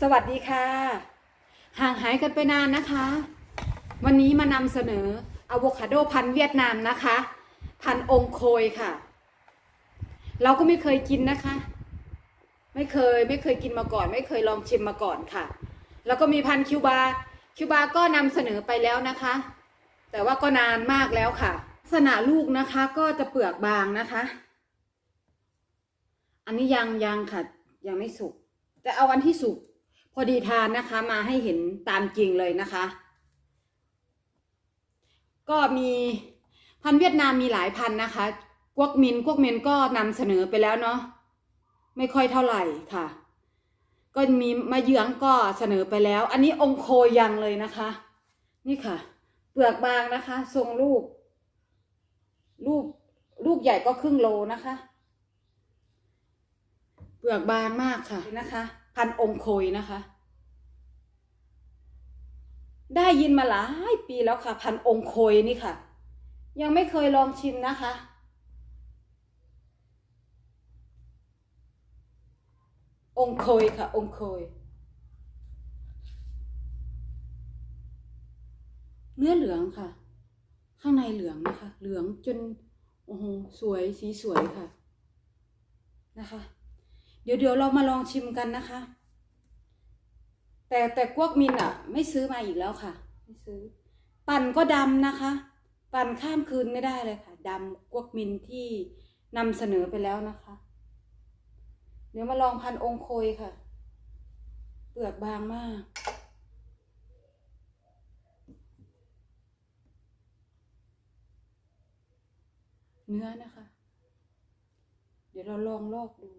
สวัสดีค่ะ ห่างหายกันไปนานนะคะ วันนี้มานำเสนออะโวคาโดพันธุ์เวียดนามนะคะ พันธุ์องโคยค่ะ เราก็ไม่เคยกินนะคะ ไม่เคยไม่เคยกินมาก่อน ไม่เคยลองชิมมาก่อนค่ะ แล้วก็มีพันธุ์คิวบาคิวบาก็นำเสนอไปแล้วนะคะ แต่ว่าก็นานมากแล้วค่ะ ลักษณะลูกนะคะก็จะเปลือกบางนะคะ อันนี้ยังยังค่ะยังไม่สุกแต่เอาวันที่สุก พอดีทานนะคะมาให้เห็นตามจริงเลยนะคะ ก็มีพันเวียดนามมีหลายพันนะคะกวกมินกวกเมนก็นำเสนอไปแล้วเนาะไม่ค่อยเท่าไหร่ค่ะ ก็มีมาเยืองก็เสนอไปแล้ว อันนี้องโคยังเลยนะคะ นี่ค่ะ เปลือกบางนะคะ ทรงลูกลูกลูกใหญ่ก็ครึ่งโลนะคะ เปลือกบางมากค่ะนะคะ พันองโคยนะคะ ได้ยินมาหลายปีแล้วค่ะ พันองโคยนี่ค่ะ ยังไม่เคยลองชิมนะคะ องโคยค่ะ องโคยเนื้อเหลืองค่ะ ข้างในเหลืองนะคะ เหลืองจน โอ้โห สวย สีสวยค่ะ นะคะ เดี๋ยวเดี๋ยวเรามาลองชิมกันนะคะ แต่แต่กวกมินอะไม่ซื้อมาอีกแล้วค่ะ ไม่ซื้อ ปั่นก็ดำนะคะ ปั่นข้ามคืนไม่ได้เลยค่ะดำกวกมินที่นำเสนอไปแล้วนะคะ เดี๋ยวมาลองพันองโคยค่ะ เปลือกบางมากเนื้อนะคะ เดี๋ยวเราลองลอกดู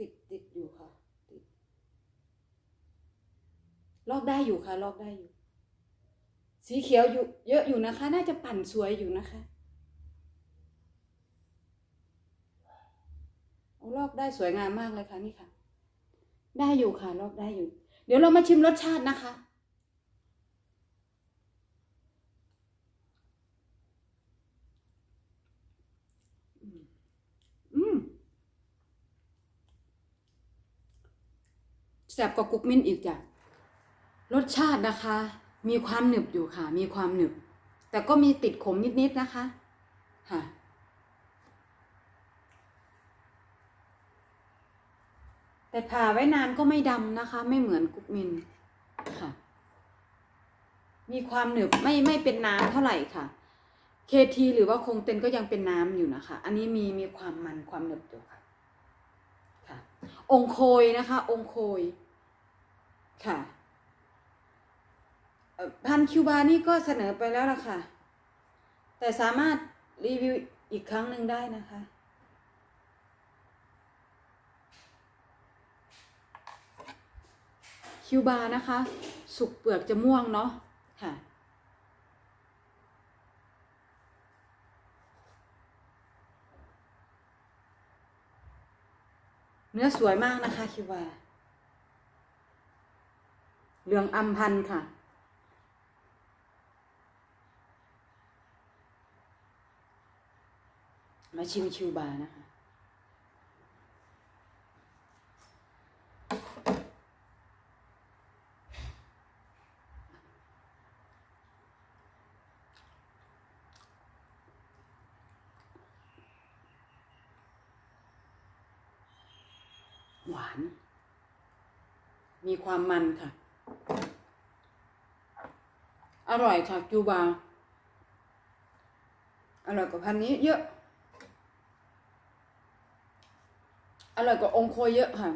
ติดติดอยู่ค่ะ ติด ลอกได้อยู่ค่ะ ลอกได้อยู่ สีเขียวอยู่ เยอะอยู่นะคะ น่าจะปั่นสวยอยู่นะคะโอ้ลอกได้สวยงามมากเลยค่ะนี่ค่ะ ได้อยู่ค่ะ ลอกได้อยู่ เดี๋ยวเรามาชิมรสชาตินะคะ อืม แสบกว่ากุ๊กมินอีกจ้ะรสชาตินะคะ มีความหนึบอยู่ค่ะ มีความหนึบ แต่ก็มีติดขมนิดๆนะคะค่ะแต่ผ่าไว้นานก็ไม่ดำนะคะ ไม่เหมือนกุ๊กมินค่ะ มีความหนึบไม่ไม่เป็นน้ำเท่าไหร่ค่ะเคทีหรือว่าคงเต็นก็ยังเป็นน้ำอยู่นะคะ อันนี้มีมีความมันความหนึบอยู่ค่ะ องโคยนะคะ องโคยค่ะพันคิวบานี่ก็เสนอไปแล้วล่ะค่ะ แต่สามารถรีวิวอีกครั้งหนึ่งได้นะคะ คิวบานะคะ สุกเปลือกจะม่วงเนาะค่ะ เนื้อสวยมากนะคะคิวบาเหลืองอัมพันธ์ค่ะ มาชิมคิวบานะคะ หวาน มีความมันค่ะ อร่อยค่ะจูบา อร่อยกว่าพันนี้เยอะ อร่อยกว่าองโคยเยอะค่ะ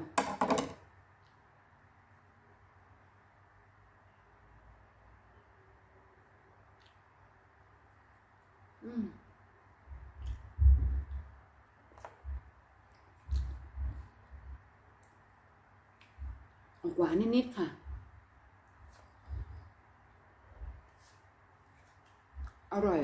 อืม กหวานนิด ๆ ค่ะ อร่อย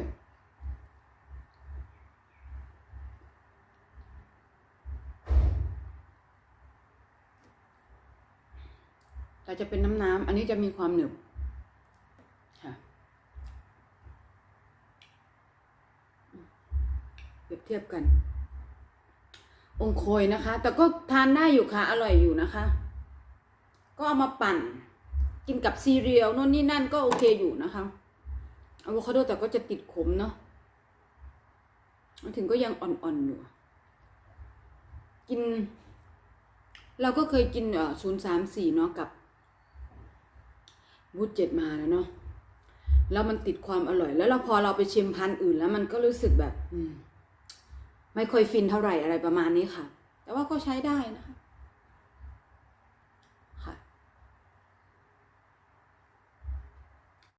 แต่จะเป็นน้ำน้ำอันนี้จะมีความหนึบค่ะเปรียบเทียบกันองโคยนะคะ แต่ก็ทานได้อยู่ค่ะ อร่อยอยู่นะคะ ก็เอามาปั่น กินกับซีเรียลโน่นนี่นั่นก็โอเคอยู่นะคะอะโวคาโดแต่ก็จะติดขมเนาะมันถึงก็ยังอ่อนๆอยู่ กิน เราก็เคยกินเอ่อศูนย์สามสี่เนาะกับวูดเจ็ดมาแล้วเนาะแล้วมันติดความอร่อย แล้วเราพอเราไปชิมพันธุ์อื่น แล้วมันก็รู้สึกแบบ อืม ไม่ค่อยฟินเท่าไหร่อะไรประมาณนี้ค่ะ แต่ว่าก็ใช้ได้นะคะ